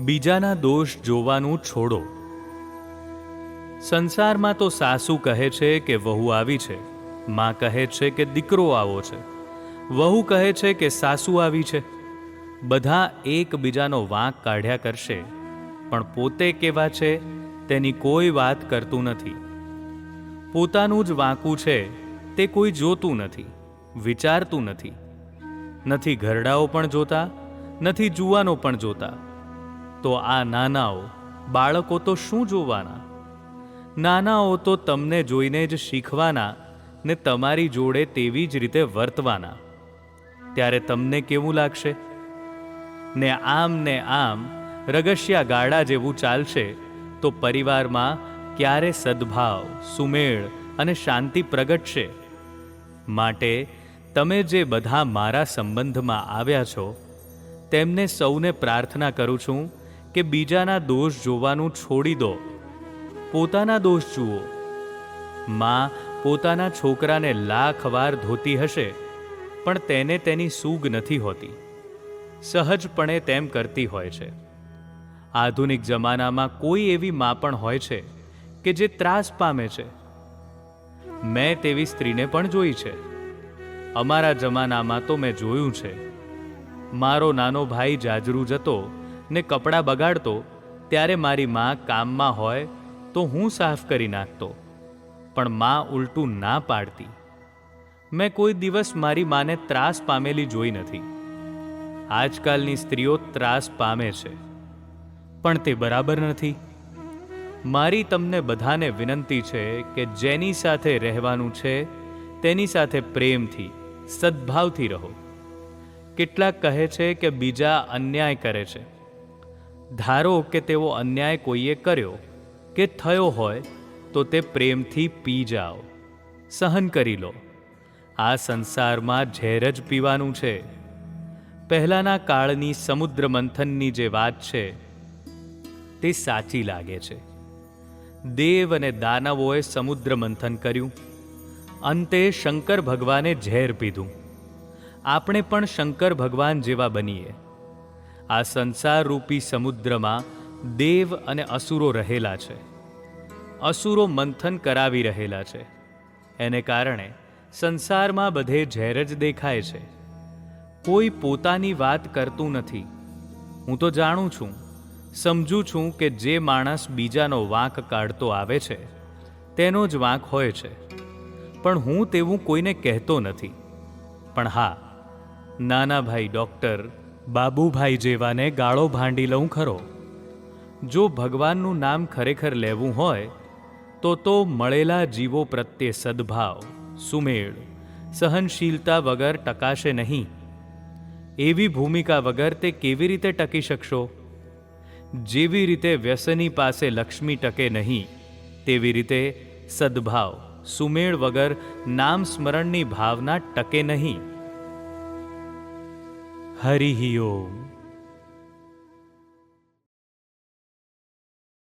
બીજાના દોષ જોવાનું છોડો. સંસારમાં તો સાસુ કહે છે કે વહુ આવી છે, માં કહે છે કે દીકરો આવો છે, વહુ કહે છે કે સાસુ આવી છે. બધા એકબીજાનો વાંક કાઢ્યા કરશે, પણ પોતે કેવા છે તેની કોઈ વાત કરતું નથી. પોતાનું જ વાંકું છે તે કોઈ જોતું નથી, વિચારતું નથી. નથી ઘરડાઓ પણ જોતા, નથી જુવાનો પણ જોતા. તો આ નાનાઓ, બાળકો તો શું જોવાના? નાનાઓ તો તમને જોઈને જ શીખવાના ને તમારી જોડે તેવી જ રીતે વર્તવાના. ત્યારે તમને કેવું લાગશે? ને આમ ને આમ રગશિયા ગાડા જેવું ચાલશે, તો પરિવારમાં ક્યારે સદભાવ, સુમેળ અને શાંતિ પ્રગટશે? માટે તમે જે બધા મારા સંબંધમાં આવ્યા છો, તેમને સૌને પ્રાર્થના કરું છું કે બીજાના દોષ જોવાનું છોડી દો. પોતાના દોષ જુઓ. માં પોતાના છોકરાને લાખ વાર ધોતી હશે, પણ તેને તેની સૂગ નથી હોતી. સહજપણે તેમ કરતી હોય છે. આધુનિક જમાનામાં કોઈ એવી માં પણ હોય છે કે જે ત્રાસ પામે છે. મેં તેવી સ્ત્રીને પણ જોઈ છે. અમારા જમાનામાં તો મેં જોયું છે. મારો નાનો ભાઈ જાજરૂ જતો ને કપડાં બગાડતો, ત્યારે મારી માં કામમાં હોય તો હું સાફ કરી નાખતો, પણ માં ઉલટું ના પાડતી. મેં કોઈ દિવસ મારી માને ત્રાસ પામેલી જોઈ નથી. આજકાલની સ્ત્રીઓ ત્રાસ પામે છે, પણ તે બરાબર નથી. મારી તમને બધાને વિનંતી છે કે જેની સાથે રહેવાનું છે, તેની સાથે પ્રેમથી, સદ્ભાવથી રહો. કેટલાક કહે છે કે બીજા અન્યાય કરે છે. ધારો કે તેવો અન્યાય કોઈએ કર્યો કે થયો હોય, તો તે પ્રેમથી પી જાઓ. સહન કરી લો. આ સંસારમાં ઝેર જ પીવાનું છે. પહેલાંના કાળની સમુદ્ર મંથનની જે વાત છે, તે સાચી લાગે છે. દેવ અને દાનવોએ સમુદ્ર મંથન કર્યું. અંતે શંકર ભગવાને ઝેર પીધું. આપણે પણ શંકર ભગવાન જેવા બનીએ. આ સંસારરૂપી સમુદ્રમાં દેવ અને અસુરો રહેલા છે. અસુરો મંથન કરાવી રહેલા છે. એને કારણે સંસારમાં બધે ઝેર જ દેખાય છે. કોઈ પોતાની વાત કરતું નથી. હું તો જાણું છું, સમજું છું કે જે માણસ બીજાનો વાંક કાઢતો આવે છે, તેનો જ વાંક હોય છે. પણ હું તેવું કોઈને કહેતો નથી. પણ હા, નાના ભાઈ ડૉક્ટર બાબુભાઈ જેવાને ગાળો ભાંડી લઉં ખરો. જો ભગવાનનું નામ ખરેખર લેવું હોય, તો તો મળેલા જીવો પ્રત્યે સદભાવ, સુમેળ, સહનશીલતા વગર ટકાશે નહીં. એવી ભૂમિકા વગર તે કેવી રીતે ટકી શકશો? જેવી રીતે વ્યસની પાસે લક્ષ્મી ટકે નહીં, તેવી રીતે સદભાવ, સુમેળ વગર નામ સ્મરણની ભાવના ટકે નહીં. હરિ ઓમ.